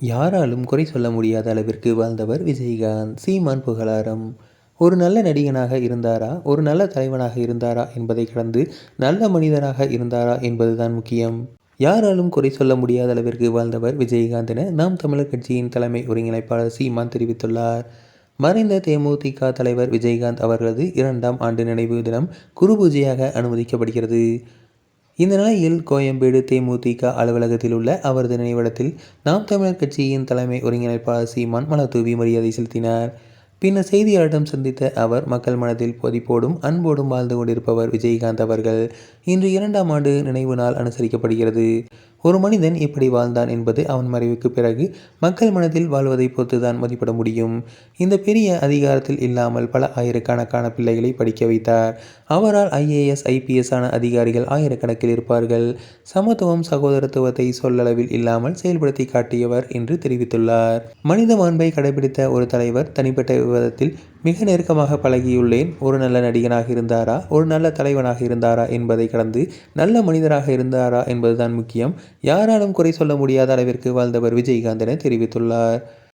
யாராலும் குறை சொல்ல முடியாத அளவிற்கு வாழ்ந்தவர் விஜயகாந்த். சீமான் புகழாரம். ஒரு நல்ல நடிகனாக இருந்தாரா? ஒரு நல்ல தலைவனாக இருந்தாரா என்பதை கடந்து நல்ல மனிதராக இருந்தாரா என்பதுதான் முக்கியம். யாராலும் குறை சொல்ல முடியாத அளவிற்கு வாழ்ந்தவர் விஜயகாந்த் என நாம் தமிழர் கட்சியின் தலைமை ஒருங்கிணைப்பாளர் சீமான் தெரிவித்துள்ளார். மறைந்த தேமுதிக தலைவர் விஜயகாந்த் அவர்களது இரண்டாம் ஆண்டு நினைவு தினம் குரு பூஜையாக அனுமதிக்கப்படுகிறது. இந்த நிலையில் கோயம்பேடு தேமுதிக அலுவலகத்தில் உள்ள அவரது நினைவிடத்தில் நாம் தமிழர் கட்சியின் தலைமை ஒருங்கிணைப்பாளர் சீமான் மலர்தூவி மரியாதை செலுத்தினார். பின்னர் செய்தியாளரிடம் சந்தித்த அவர் மக்கள் மனதில் பொதிப்போடும் அன்போடும் வாழ்ந்து கொண்டிருப்பவர் விஜயகாந்த் அவர்கள். இன்று இரண்டாம் ஆண்டு நினைவு நாள் அனுசரிக்கப்படுகிறது. ஒரு மனிதன் எப்படி வாழ்ந்தான் என்பது அவன் மறைவுக்கு பிறகு மக்கள் மனதில் வாழ்வதை பொறுத்துதான் மதிப்பிட முடியும். இந்த பெரிய அதிகாரத்தில் இல்லாமல் பல ஆயிரக்கணக்கான பிள்ளைகளை படிக்க வைத்தார். அவரால் ஐஏஎஸ் ஐபிஎஸ் ஆன அதிகாரிகள் ஆயிரக்கணக்கில் இருப்பார்கள். சமத்துவம் சகோதரத்துவத்தை சொல்லளவில் இல்லாமல் செயல்படுத்தி காட்டியவர் என்று தெரிவித்துள்ளார். மனித மாண்பை கடைபிடித்த ஒரு தலைவர் தனிப்பட்ட விவாதத்தில் மிக நெருக்கமாக பழகியுள்ளேன். ஒரு நல்ல நடிகனாக இருந்தாரா? ஒரு நல்ல தலைவனாக இருந்தாரா என்பதை கடந்து நல்ல மனிதராக இருந்தாரா என்பதுதான் முக்கியம். யாராலும் குறை சொல்ல முடியாத அளவிற்கு வாழ்ந்தவர் விஜயகாந்தனை தெரிவித்துள்ளார்.